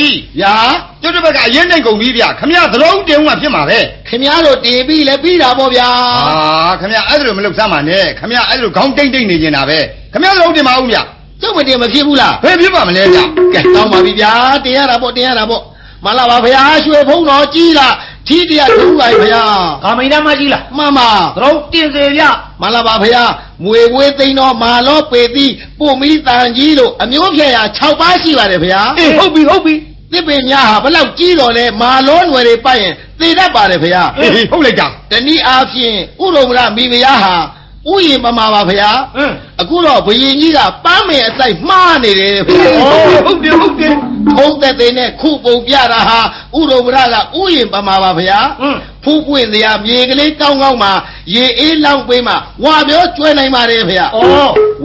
ကြီးဗျာကျုပ်တို့ဘက်ကအရင်နိုင်ကုန်ပြီဗျခမရသလုံးတင်ဦးမှာဖြစ်မှာပဲခင်ဗျားတို့တင်ပြီးလဲပြီးတာပေါ့ဗျာအာခမရအဲ့ဒါလိုမလုပ်စမ်းပါနဲ့ခမရအဲ့ဒါလိုခေါင်းတိတ်တိတ်နေနေတာပဲခမရသလုံးတင်ပါဦးဗျကျုပ်မတင်မဖြစ်ဘူးလားဘယ်ဖြစ်ပါမလဲဗျကဲတောင်းပါပြီဗျာတင်ရတာပေါ့တင်ရတာပေါ့မလာပါဗျာရွှေဖုံးတော်ကြီးလား ထီးတရထုံးလိုက်ဗျာကာမိန်သားမကြီးလားမမသရုံးတင်စေဗျမလာပါဗျာမွေဝေးသိန်းတော်မာလောပေတိပို့မီတန်ကြီးလို့အမျိုးဖြဲရ6ပါးရှိပါတယ်ဗျာအေးဟုတ်ပြီဟုတ်ပြီသစ်ပင်များဟာဘလောက်ကြီးတော်လဲမာလောနွယ်တွေပတ်ရင်သေတတ်ပါတယ်ဗျာဟေးဟုတ်လိုက်တာတနည်းအားဖြင့်ဥရုံမရမိဖုရားဟာ ဥယျာဉ်မမှာပါဗျာဟမ်အခုတော့ဘယင်ကြီးကပန်းမယ်အစိုက်မှားနေတယ်ဗျာဩဟုတ်တယ်ဟုတ်တယ်ထုံးသက်တဲ့နဲ့ခုပုံပြတာဟာဥရုံမရကဥယျာဉ်ပမှာပါဗျာဟမ် ဖူးပွင့်စရာမြေကလေးကောင်းကောင်းမှာရေအေးလောင်းပေးမှာဝါပြောကျွဲနိုင်ပါတယ်ဗျာဩ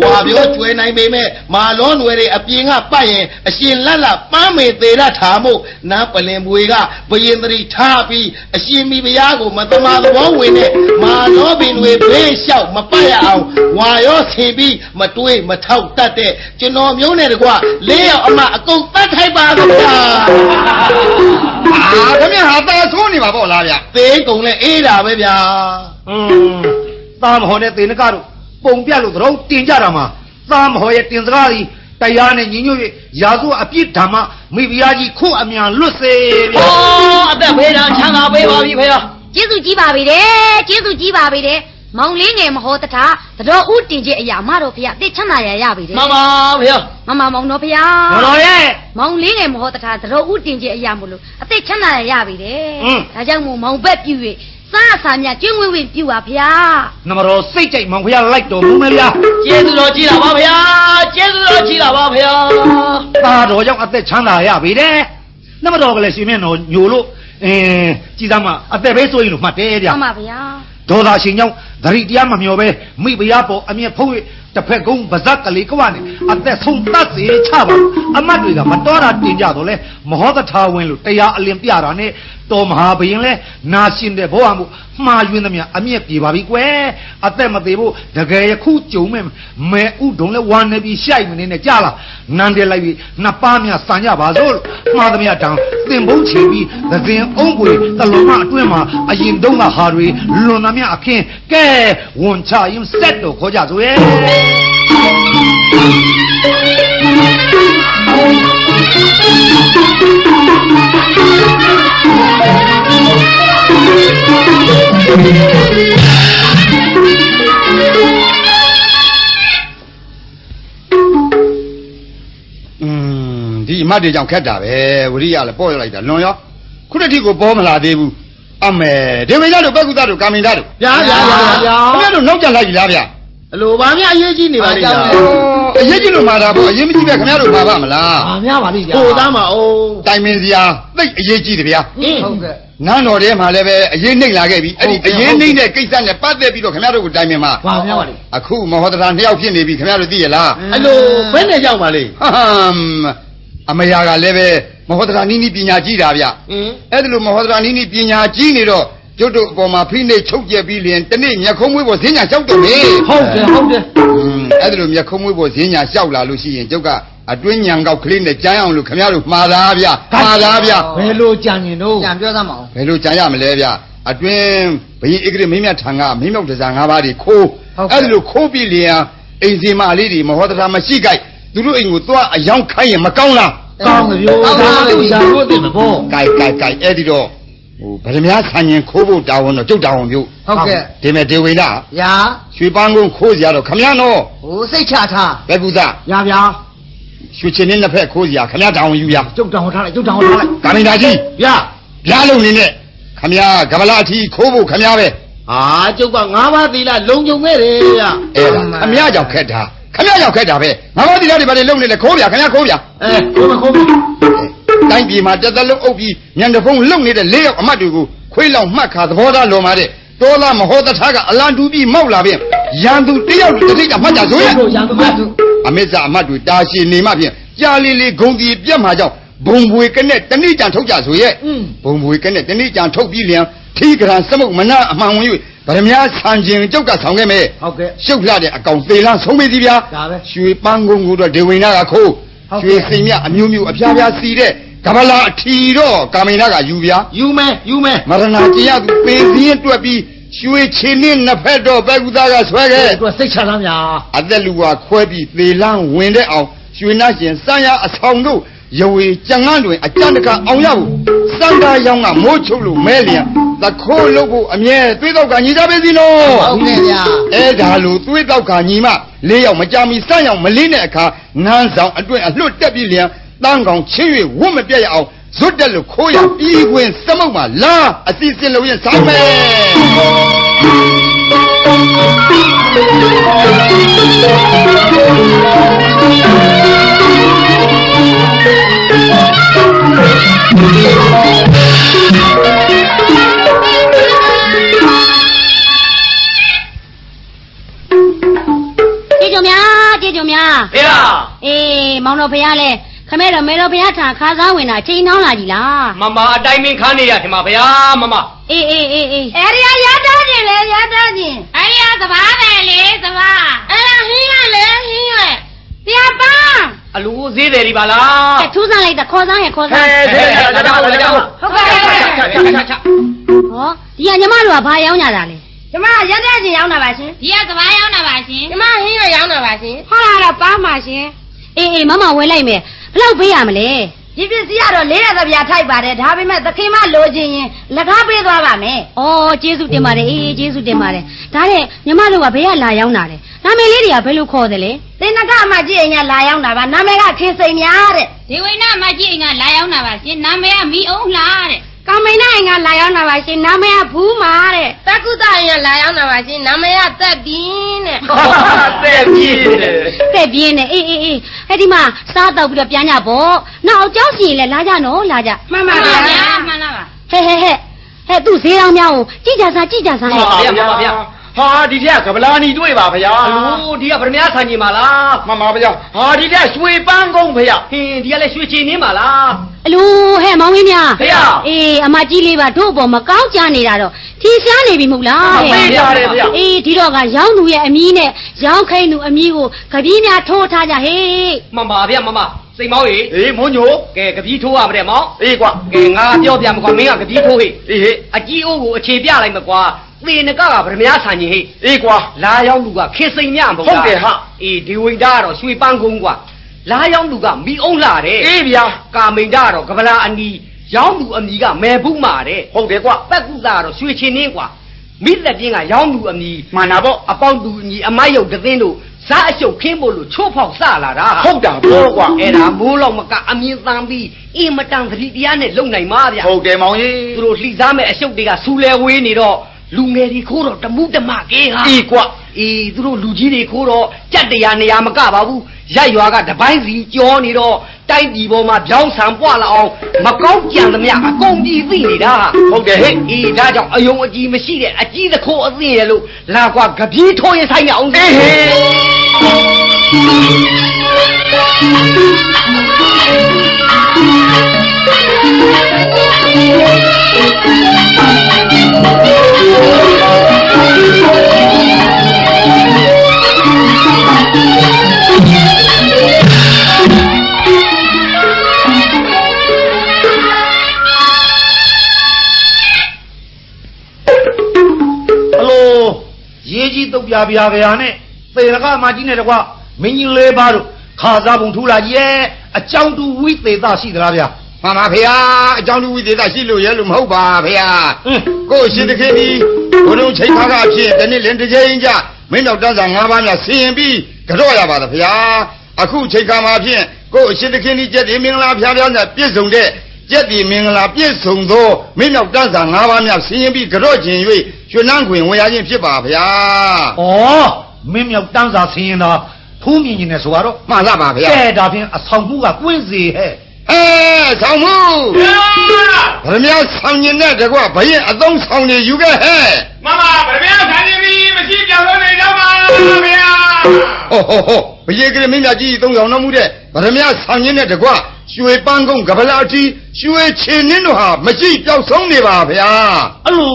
ဝါပြောကျွဲနိုင်ပေမဲ့မာလောနွယ်တွေအပြင်ကပတ်ရင်အရှင်လတ်လတ်ပန်းမေသေးရထားမို့နားပလင်ပွေကဘယင်တရီထားပြီးအရှင်မိဖုရားကိုမတမာသဘောဝင်နဲ့မာလောပင်တွေဘေးလျှောက်မပတ်ရအောင်ဝါရောဆင်ပြီးမတွေးမထောက်တတ်တဲ့ကျွန်တော်မျိုးနဲ့တကွလေးယောက်အမအကုန်တတ်ထိုက်ပါဗျာ အာခမရဟာတာဆိုးနေပါပေါ့လားဗျသေးကုန်လဲအေးတာပဲဗျာอืมသားမဟောနဲ့သေနကတော့ပုံပြလို့သရုံးတင်ကြတာမှာသားမဟောရဲ့တင်စကားကြီးတရားနဲ့ညီညွတ်၍ရာဇဝအပြစ်ဓမ္မမိဖုရားကြီးခုအမြန်လွတ်စေဗျဩအသက်ဖေးတာချမ်းသာပေးပါပြီဖေဟာကျေးဇူးကြီးပါပြီတဲ့ကျေးဇူးကြီးပါပြီတဲ့ မောင်လေးငယ်မဟောတထာသတော်ဥတင်ခြင်းအရာမတော်ဖျားတိတ်ချမ်းသာရရပြီတဲ့မှန်ပါဖေဟာမမမောင်တော်ဖျားမတော်ရဲ့ မောင်လေးငယ်မဟောတထာသတော်ဥတင်ခြင်းအရာမလို့အသိချမ်းသာရရပြီတဲ့ဟွန်း ဒါကြောင့်မို့မောင်ဘက်ပြူ၍စားအစာမြကျွင်းဝင်းဝင်းပြူပါဖျားနမတော်စိတ်ကြိတ်မောင်ဖုရားလိုက်တော်မူမယ်ဗျာကျေးဇူးတော်ကြီးတာပါဖေဟာကျေးဇူးတော်ကြီးတာပါဖေဟာသားတော်ကြောင့်အသက်ချမ်းသာရပြီတဲ့နမတော်ကလည်းရှင်မြတ်တော်ညိုလို့အင်းကြည်သားမအသက်ပဲဆိုရင်လို့မှတ်တယ်ဗျာ မှန်ပါဗျာ ဒေါသရှင်ကြောင့်ဓရိတရားမမျောပဲမိဖုရားပေါ်အမျက်ဖုံး၍တစ်ဖက်ကုန်းဗဇက်ကလေးကဝနဲ့အသက်ဆုံးတတ်စေချပါအမတ်တွေကမတော်တာတင်ကြတော့လဲမဟောတထာဝင်လို့တရားအလင်းပြတာနဲ့ တော်မဟာဘယင်လဲနာရှင်တဲ့ဘောဟမှုမှားယွင်းသမျှအမျက်ပြေပါပြီကွယ်အသက်မသေးဖို့တကယ်ယခုကြုံမဲ့မဲဥဒုံလဲဝါနေပြီးရှိုက်မနေနဲ့ကြာလာနန်းတယ်လိုက်ပြီးနှစ်ပါးများစံကြပါစို့လို့မှားသမျှတောင်သင်ဘုံချီပြီးသခင်အုံးပွေတလုံးမအတွင်းမှာအရင်တုန်းကဟာတွေလွန်သမျှအခင်းကဲဝန်ချရင်စက်တော့ခေါ်ကြစို့ရဲ့ ဒီအမတ်တွေကြောင့်ခက်တာပဲဝရိယလည်းပေါ့ရလိုက်တာလွန်ရောခုတစ်ထိကိုပေါ်မလာသေးဘူးအမေဒေဝိယတို့ပက္ကုသတို့ကာမိန်သားတို့ဗျာဗျာဗျာဗျာခင်ဗျားတို့နောက်ကျလိုက်ပြီလားဗျာအလိုပါများအရေးကြီးနေပါလိမ့်မယ်အရေးကြီးလို့မှာတာပေါ့အရေးမကြီးပဲခင်ဗျားတို့ပါပါမလားဗာများပါလိမ့်ဗျာဟိုသားမအောင်တိုင်ပင်စရာသိပ်အရေးကြီးတယ်ဗျာဟင်းဟုတ်ကဲ့ နန်းတော်ထဲမှာလည်းပဲအရေးနှိမ့်လာခဲ့ပြီအဲ့ဒီအရေးနှိမ့်တဲ့ကိစ္စနဲ့ပတ်သက်ပြီးတော့ခင်ဗျားတို့ကိုတိုင်ပင်မှာဗာများပါလိမ့်အခုမဟောတရာနှစ်ယောက်ဖြစ်နေပြီခင်ဗျားတို့သိရလားအဲ့လိုဘယ်နဲ့ရောက်ပါလိမ့်ဟမ်အမယာကလည်းပဲမဟောတရာနီးနီးပညာကြီးတာဗျဟင်းအဲ့ဒါလိုမဟောဒရာနီးနီးပညာကြီးနေတော့ ကျုပ်တို့အပေါ်မှာဖိနှိပ်ချုပ်ကျက်ပြီးလျင်တနေ့မျက်ခုံးမွေးပေါ်ဈဉ္ညာလျှောက်တော့မေဟုတ်တယ်ဟုတ်တယ်อืมအဲ့ဒါလိုမျက်ခုံးမွေးပေါ်ဈဉ္ညာလျှောက်လာလို့ရှိရင်ကျုပ်ကအတွင်းညံကောက်ကလေးနဲ့ကြမ်းအောင်လို့ခင်ဗျားတို့မှားသားဗျမှားသားဗျဘယ်လိုကြံရင်တော့ကြံပြောသမ်းမအောင်ဘယ်လိုကြမ်းရမလဲဗျအတွင်းဘယင်ဧကရမင်းမြတ်ထံကမင်းမြောက်တစား၅ပါးတွေခိုးအဲ့ဒါလိုခိုးပြီးလျင်အိမ်စီမလေးတွေမဟောဒရာမရှိကြိုက်သူတို့အိမ်ကိုသွားအယောင်ခိုင်းရင်မကောင်းလားကောင်းကြပြောဒါလို့ရှာလို့တင်မပေါ့ကြိုက်ကြိုက်ကြိုက်အဲ့ဒီတော့ ဟိုဗဒမြားဆန်ရင်ခိုးဖို့တာဝန်တော့ကျုပ်တာဝန်ပြုဟုတ်ကဲ့ဒီမဲ့ဒေဝိနာရာရွှေပန်းကုန်းခိုးစရာတော့ခမရနော်ဟိုစိတ်ချထားဘယ်ကူသားရာဗျာရွှေချင်းနဲ့နှစ်ဖက်ခိုးစရာခမရတောင်းယူရကျုပ်တောင်းထားလိုက်ကျုပ်တောင်းထားလိုက်ကာမိန်သားကြီးဗျာပြားလုံးနေနဲ့ခမရကမလာအထီခိုးဖို့ခမရပဲဟာကျုပ်ကငါးပါးသီလလုံုံခဲ့တယ်ဗျာအဲ့ဒါခမရကြောင့်ခက်တာခမရကြောင့်ခက်တာပဲငါမတိရတွေဘာတွေလုံနေလဲခိုးပြခမရခိုးပြအဲခိုးမခိုးမ တိုင်းပြည်မှာတစ်သက်လုံးအုပ်ပြီးညံတဖုံးလုံနေတဲ့လေးယောက်အမတ်တွေကိုခွေးလောင်မှတ်ခါသဘောထားလွန်ပါတဲ့တောသားမဟောတထာကအလံတူပြီးမောက်လာပြင်ရန်သူတယောက်တစ်သိကြမှတ်ကြဆိုရဲ့ တို့ရန်သူမတ်သူ အမေဇာအမတ်တွေတာရှည်နေမှဖြင့်ကြာလီလီဂုံတီပြက်မှာကြောင့်ဘုံဘွေကနဲ့တဏိကြံထုတ်ကြဆိုရဲ့ อืม ဘုံဘွေကနဲ့တဏိကြံထုတ်ပြီးလျံထီကရန်စမုတ်မနာအမှန်ဝင်၍ဗရမ ्या ဆန်ကျင်ကြောက်ကဆောင်ခဲ့မယ် ဟုတ်ကဲ့ ရှုပ်လှတဲ့အကောင်သေးလန်းဆုံးပြီစီဗျာ ဒါပဲ ရွှေပန်းကုန်းကိုတော့ဒေဝိနာကခိုး ဟုတ်ကဲ့ ရွှေစိမ်မြအမျိုးမျိုးအပြားပြားစီတဲ့ကဗလာအထီတော့ကာမိန်နာကယူဗျာယူမယ်ယူမယ်မရဏကျင်ရသူပင်စင်းတွက်ပြီးရွှေချင်းနဲ့နှစ်ဖက်တော့ပဲကူသားကဆွဲခဲ့သူကစိတ်ချလားဗျာအသက်လူကခွဲပြီးသေလန်းဝင်တဲ့အောင်ရွှေနာရှင်စံရအဆောင်တို့ရဝေကြံငန်းတွင်အကြံတကအောင်ရဖို့ စံတာရောင်းကမိုးချုပ်လို့မဲလျံသခိုးလို့ဖို့အမြဲသွေးတော့ကညီကြပဲစီနော်ဟုတ်ကဲ့ဗျာအဲ့ဒါလို့သွေးတော့ကညီမလေးယောက်မကြမီစံရောက်မလေးတဲ့အခါငန်းဆောင်အတွင်အလွတ်တက်ပြီးလျံတန်းကောင်ချင်း၍ဝတ်မပြတ်ရအောင်ဇွတ်တက်လို့ခိုးရပြီးခွင်စမုတ်မှာလာအစီအစဉ်လို့ရင်ဆိုင်မယ် ကျေးဇူးများကျေးဇူးများဖေရအေးမောင်တော်ဖရားလဲခမဲတော်မဲတော်ဖရားထံခါစားဝင်တာချိန်နှောင်းလာကြီးလားမမအတိုင်းမင်းခန်းနေရထင်ပါဗျာမမအေးအေးအေးအေးအဲ့ဒီကရတာကျင်လေရတာကျင်အဲ့ဒီကသဘာပဲလေသဘာအဲ့ဒါဟင်းရလေဟင်းရတရားပန်း အလူဈေးတယ်ဒီပါလားကဲထူးဆန်းလိုက်တာခေါ်စားရင်ခေါ်စားဟဲ့ဟဲ့ဟဲ့ကြောက်ကြောက်ကြောက်ဟုတ်ကဲ့ဟုတ်ကဲ့ချာချာချာချာဟောဒီကညီမတို့ကဘာရောင်းကြတာလဲကျမရတာကျင်ရောင်းတာပါရှင်ဒီကသဘာရောင်းတာပါရှင်ကျမဟင်းရရောင်းတာပါရှင်ဟောလာတော့ပန်းပါရှင်အေးအေးမမဝယ်လိုက်မယ်ဘယ်လောက်ပေးရမလဲ ဒီပစ္စည်းကတော့လေးရသဗျာထိုက်ပါတယ်ဒါပေမဲ့သခင်မလိုချင်ရင်လက်ကားပေးသွားပါမယ်ဩကျေးဇူးတင်ပါတယ်အေးကျေးဇူးတင်ပါတယ်ဒါတဲ့ညီမတို့ကဘေးကလာရောက်တာလေနာမည်လေးတွေကဘယ်လိုခေါ်တယ်လဲသင်္နကအမကြီးအိမ်ကလာရောက်တာပါနာမည်ကခေစိန်များတဲ့ဒီဝိနာအမကြီးအိမ်ကလာရောက်တာပါရှင်နာမည်ကမီအောင်လားတဲ့ ကောင်မိန်နိုင်ကလာရောက်လာပါရှင်နာမည်ကဘူးမာတဲ့တက္ကုသရင်ကလာရောက်လာပါရှင်နာမည်ကသက်ပြင်းတဲ့တဲ့ပြင်းတယ်တဲ့ပြင်းနဲ့အေးအေးအေးအဲ့ဒီမှာစားတော့ပြီးတော့ပြန်ကြပေါ့နောက်ကြောက်စီရင်လည်းလာကြနော်လာကြမှန်ပါဗျာမှန်လားပါဟဲ့ဟဲ့ဟဲ့ဟဲ့သူ့ဈေးတော်များကိုကြည်ကြစားကြည်ကြစားဟဲ့ဗျာဗျာ ဟာဒီထက်ကဗလာနီတွေ့ပါဗျာအလူဒီကဗရမ ्या ဆန်ကြီးပါလားမှန်ပါဗျာဟာဒီတက်ရွှေပန်းကုန်းဗျာဟင်းဒီကလည်းရွှေချီနင်းပါလားအလူဟဲ့မောင်ကြီးများဖေရအေးအမကြီးလေးပါတို့ဘောမကောင်းကြနေတာတော့ထီရှားနေပြီမဟုတ်လားသိကြတယ်ဗျာအေးဒီတော့ကရောင်းသူရဲ့အမီးနဲ့ရောင်းခိုင်းသူအမီးကိုကပီးများထိုးထားကြဟေးမမဗျာမမစိတ်မောင်းရေအေးမွန်ညိုကဲကပီးထိုးရမတဲ့မောင်အေးကွာကဲငါပြောပြမကွာမင်းကကပီးထိုးဟေ့အေးဟေးအကြီးအိုးကိုအခြေပြလိုက်မကွာ သေနကကဗရမ ्या ဆန်ကြီးဟေ့အေးကွာလာရောက်လူကခေစိန်မြမဟုတ်ဟုတ်တယ်ဟာအေးဒီဝိဒါကတော့ရွှေပန်းကုန်းကွာလာရောက်လူကမိအောင်လာတယ်အေးဗျာကာမိန်ဒါကတော့ကပလာအနီရောင်းသူအမီကမဲဘူးမာတဲ့ဟုတ်တယ်ကွာပက်ကုတာကတော့ရွှေချင်းနှင်းကွာမိလက်ပြင်းကရောင်းသူအမီမှန်တာပေါ့အပေါင်းသူအညီအမိုက်ရုပ်တစ်သိန်းတို့ဇာအရှုပ်ခင်းဖို့လို့ချိုးဖောက်စလာတာဟုတ်တာပေါ့ကွာအဲ့ဒါမိုးလောက်မကအမြင်တမ်းပြီးအင်မတန်သတိတရားနဲ့လုံနိုင်မှာဗျဟုတ်တယ်မောင်ကြီးသူတို့လှိစားမဲ့အရှုပ်တွေကစူလဲဝေးနေတော့ လူငယ်တွေခိုးတော့တမှုတမကေးဟာအေးကွာအေးသူတို့လူကြီးတွေခိုးတော့ကြက်တရားနေရာမကပါဘူးရိုက်ရွာကတပိုင်းစီကြောနေတော့တိုက်ဒီပေါ်မှာပြောင်းဆံပွားလာအောင်မကောင်းကြံသမျှအကုန်ကြီးသိနေတာဟုတ်တယ်ဟဲ့အေးဒါကြောင့်အယုံအကြည်မရှိတဲ့အကြီးသခိုးအသိရလို့လာကွာကပြေးထိုးရင်ဆိုင်ရအောင်အေးဟေးအလို ရေးကြီးတုတ်ပြပြကြရနဲ့သေရကမကြီးနဲ့တကွမင်းကြီးလေးပါတို့ခါစားပုံထူလာကြီးရဲ့အကြောင်းတူဝိသေသရှိသလားဗျာ မှန်ပါဖေဟာအကြောင်းလူဝိသေသရှိလို့ရဲလို့မဟုတ်ပါဖေဟာဟင်းကိုယ်ရှင်တခင်ဒီဘုံလုံးချိန်ခါကအဖြစ်တနေ့လင်းတစ်ချိန်ကြမင်းတော်တန်းစာ၅ပါးများဆင်ရင်ပြီးကြော့ရပါသဖေဟာအခုချိန်ခါမှာဖြင့်ကိုယ်ရှင်တခင်ဒီကျက်ဒီမင်္ဂလာဖျားဖျားနဲ့ပြည့်စုံတဲ့ကျက်ဒီမင်္ဂလာပြည့်စုံသောမင်းတော်တန်းစာ၅ပါးများဆင်ရင်ပြီးကြော့ခြင်း၍ရွှေနှန်းခွင်ဝင်ရခြင်းဖြစ်ပါဗျာဩမင်းမြောက်တန်းစာဆင်းရင်သာဖူးမြင်နေတယ်ဆိုတော့မှန်လားပါဗျာကဲဒါဖြင့်အဆောင်မှုကကွင်းစီဟဲ့ ဟဲဆောင်မှုဗရမ ्या ဆောင်ရင်နဲ့တကွဘရင်အသုံးဆောင်နေယူခဲ့ဟဲ့မမဗရမယောခံနေပြီမရှိပြောင်းလို့နေတော့ပါဗျာဟိုဟိုဟိုဘရေကလေးမင်းကြီးသုံးဆောင်တော်မူတဲ့ဗရမ ्या ဆောင်ရင်နဲ့တကွရွှေပန်းကုန်းကပလာတီရွှေချင်နှင်းတို့ဟာမရှိပျောက်ဆုံးနေပါဗျာအဲ့လို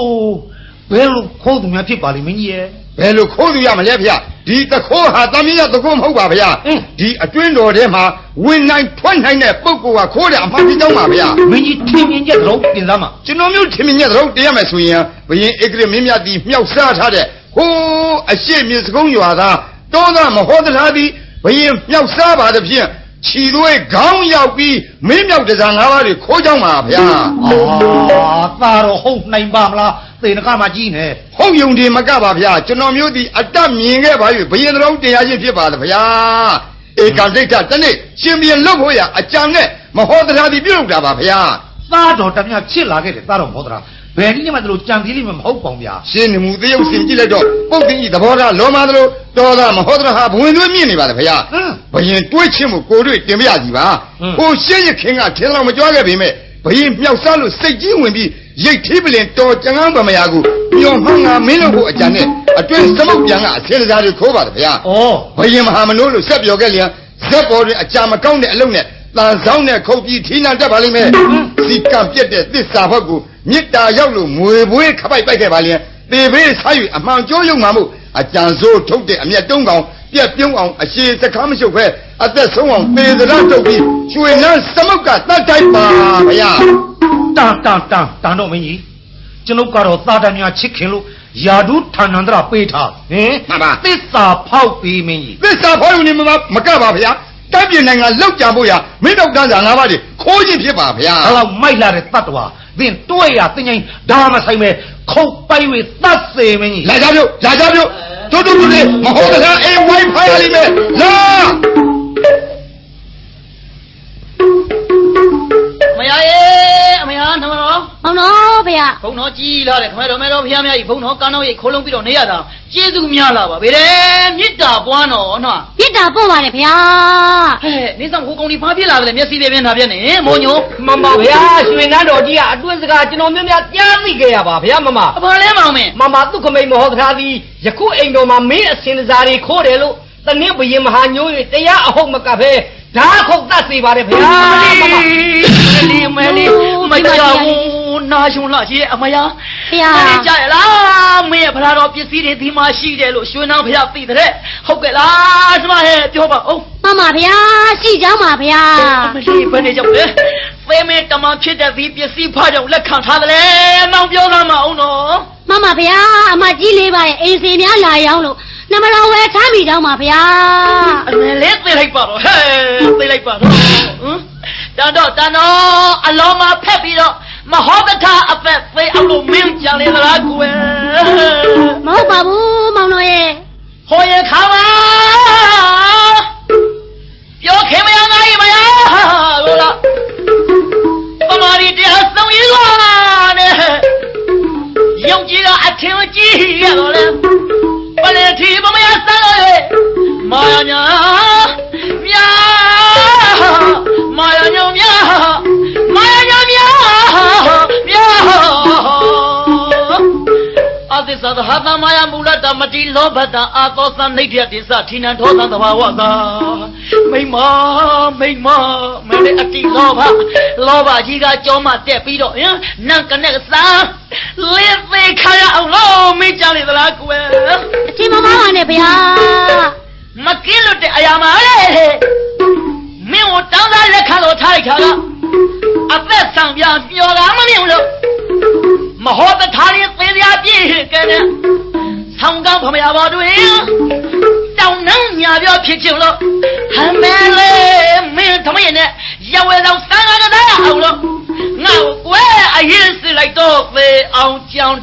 ဘယ်လိုခိုးသူများဖြစ်ပါလိမ့်မင်းကြီးရဲ့ဘယ်လိုခိုးသူရမလဲဗျာ ဒီတခိုးဟာသမီးရတခိုးမဟုတ်ပါဗျာအင်းဒီအတွင်းတော်ထဲမှာဝင်နိုင်ထွက်နိုင်တဲ့ပုဂ္ဂိုလ်ကခိုးတယ်အမှန်ကြီးကြောင်းပါဗျာမင်းကြီးထင်မြင်ချက်တော့တင်သားမှာကျွန်တော်မျိုးထင်မြင်ရတော့တရားမယ်ဆိုရင်ဘယင်ဧကရမင်းမြတ်ဒီမြောက်စားထားတဲ့ဟိုးအရှိမြေစကုံးရွာသားတောသားမဟောတထားသည်ဘယင်မြောက်စားပါတဲ့ဖြင့်ခြီသွေးခေါင်းရောက်ပြီးမင်းမြောက်တစားငါးပါးတွေခိုးကြောင်းပါဗျာအာသာတော့ဟုတ်နိုင်ပါမလား သေနကမှာကြီးနေဟုတ်ယုံတယ်မကပါဗျာကျွန်တော်မျိုးဒီအတက်မြင်ခဲ့ပါ၍ဘယင်တော်တရားချင်းဖြစ်ပါလေဗျာဧကံဒိဋ္ဌတနေ့ရှင်ပြန်လွတ်ဖို့ရအကြံနဲ့မဟောတထားသည်ပြုလုပ်တာပါဗျာသားတော်တမချစ်လာခဲ့တယ်သားတော်မဟုတ်သလားဘယ်နည်းမှမလို့ကြံစည်လိမ့်မဟုတ်ပါဘူးဗျာရှင်းနေမှုတရုပ်စင်ကြည့်လိုက်တော့ပုတ်တင်ကြီးသဘောထားလောမသလိုတော်သားမဟောတဟာဘဝင်သွေးမြင့်နေပါလေဗျာဟမ်ဘယင်တွေးချင်းမှုကိုတွေ့တင်ပြရစီပါဟမ်ဟိုရှင်းရခင်ကထင်းလောက်မကြွားခဲ့ပေမဲ့ဘယင်မြောက်စားလို့စိတ်ကြီးဝင်ပြီး ရိတ်သေးပလင်တော်ကြံကန်းဗမယာကိုညော်မှန်းငါမင်းတို့ကိုအကြံနဲ့အတွင်းသမုတ်ပြန်ကအစင်းစားတွေခိုးပါလေဗျာဩဘယင်မဟာမနိုးလို့ဆက်ပြောခဲ့လျင်ဇက်ပေါ်တွင်အကြာမကောင်းတဲ့အလုံးနဲ့တန်ဆောင်နဲ့ခုတ်ပြီးထီးနာတတ်ပါလိမ့်မယ်စီကံပြက်တဲ့သစ္စာဘက်ကိုမေတ္တာရောက်လို့ငွေဘွေးခပိုက်ပိုက်ခဲ့ပါလျင်ပေဘေးစား၍အမှန်ကြိုးယုံမှမို့အကြံစိုးထုတ်တဲ့အမျက်တုံးကောင် ပြက်ပြုံးအောင်အရှိစကားမရှုပ်ဖဲအသက်ဆုံးအောင်ပေသရတုတ်ပြီးရွှေနန်းသမုတ်ကတတ်တိုက်ပါဗျာတန်တန်တန်တန်တော့မင်းကြီးကျွန်ုပ်ကတော့သားတများချစ်ခင်လို့ယာဒုဌာနန္တရပေးထားဟင်မှန်ပါသစ္စာဖောက်ပြီးမင်းကြီးသစ္စာဖောက်ယူနေမှာမကပါဗျာတိုင်းပြည်နိုင်ငံလောက်ကြဖို့ရမင်းတို့တန်းစာငါးပါးတွေခိုးခြင်းဖြစ်ပါဗျာအဲ့လောက်မိုက်လာတဲ့တတ်တော်သင်တွေ့ရသင်ချင်းဒါမဆိုင်ပဲခုတ်ပိုက်၍သတ်စေမင်းကြီးလာကြပြုတ်လာကြပြုတ် တို့တို့တို့လေးမဟုတ်တကားအိမ်ဝိုင်းဖိုင်ရလိမ့်မယ်လာမရရေ အမရနမတော်မောင်တော်ဗျာဘုံတော်ကြီးလာတယ်ခမဲတော်မဲတော်ဖျားများကြီးဘုံတော်ကန်းတော်ကြီးခိုးလုံးပြီးတော့နေရတာကျေးဇူးများလာပါဗေတယ်မေတ္တာပွားတော်နော်ပြစ်တာပို့ပါတယ်ဗျာဟဲ့နေဆောင်ကိုကောင်းဒီဖားပြလာတယ်မျက်စိတွေပြင်းတာပြနေမောညိုမမဗျာရွှေနန်းတော်ကြီးကအတွင်းစကားကျွန်တော်များများကြားသိခဲ့ရပါဗျာမမအဖေလဲမောင်မင်းမမသူခမိန်မဟောသားသည်ယခုအိမ်တော်မှာမင်းအစင်စားတွေခိုးတယ်လို့တနည်းဘယင်မဟာညိုး၍တရားအဟုတ်မကပဲ ဓာခုတ်တတ်စေပါတယ်ဗျာမမမလီမလီမကြောက်နာရှုံလာကြီးအမယာဗျာအဲ့ကြရလားမင်းရဲ့ဖလားတော်ပစ္စည်းတွေဒီမှာရှိတယ်လို့ရွှေနောင်ဖျားသိတဲ့ဟုတ်ကဲ့လားကျမဟဲ့ပြောပါဦးမမဗျာရှိကြောင်းပါဗျာမလီဘယ်နေကြောက်လဲဖေးမဲတမန်ဖြစ်တဲ့ဒီပစ္စည်းဖားကြောင့်လက်ခံထားတယ်လေမောင်ပြောသားမအောင်နော်မမဗျာအမကြီးလေးပါရဲ့အိမ်စီများလာရောက်လို့ နမတော်ဝဲထားမိကြောင်းပါဗျာအမေလေးသိလိုက်ပါတော့ဟဲ့သိလိုက်ပါတော့ဟမ်တန်တော့တန်တော့အလောမဖက်ပြီးတော့မဟောတထအဖက်သိအောင်လို့မင်းကြံလေသလားကွယ်မဟုတ်ပါဘူးမောင်တော်ရဲ့ဟောရင်ခါပါပြောခင်မရငါ့မရလို့လားပမာရီတရားဆုံးရလာနဲ့ယုံကြည်တာအထင်ကြီးရတော့လေ ပလေတီမမရစမ်းလို့ရဲ့မာယာညာမြာမာယာညာမြာမာယာညာမြာမြာအသစ္စာသဟာသမယမူလတမတိလောဘတအာသောသနိဋ္ဌယတိသထိနံထောသသဘာဝသာ မိမမိမမလေးအတိလောဘလောဘကြီးကကြောမတက်ပြီးတော့ဟင်နန်ကနဲ့စာလေးသေးခါရအောင်လို့မိကြလေသလားကွယ်အချင်းမမပါနဲ့ဗျာမကင်းလို့တဲ့အရာမလေမင်းကိုတောင်းတာလက်ခံလို့ထားလိုက်ခါကအသက်ဆောင်ပြပျော်တာမမြင်ဘူးလို့မဟောတထားရင်သေရပြည့်ကဲနဲ့ဆောင်းကောင်းဖမရပါတွင်တောင်း နှံညာပြောဖြစ်ချင်လို့ဟမ်းမဲလေမင်းသမီးနဲ့ရဝဲဆောင်စမ်းကားတဲ့အောင်လို့ငါ့ကိုကွဲအရင်စစ်လိုက်တော့သေအောင်ကြောင်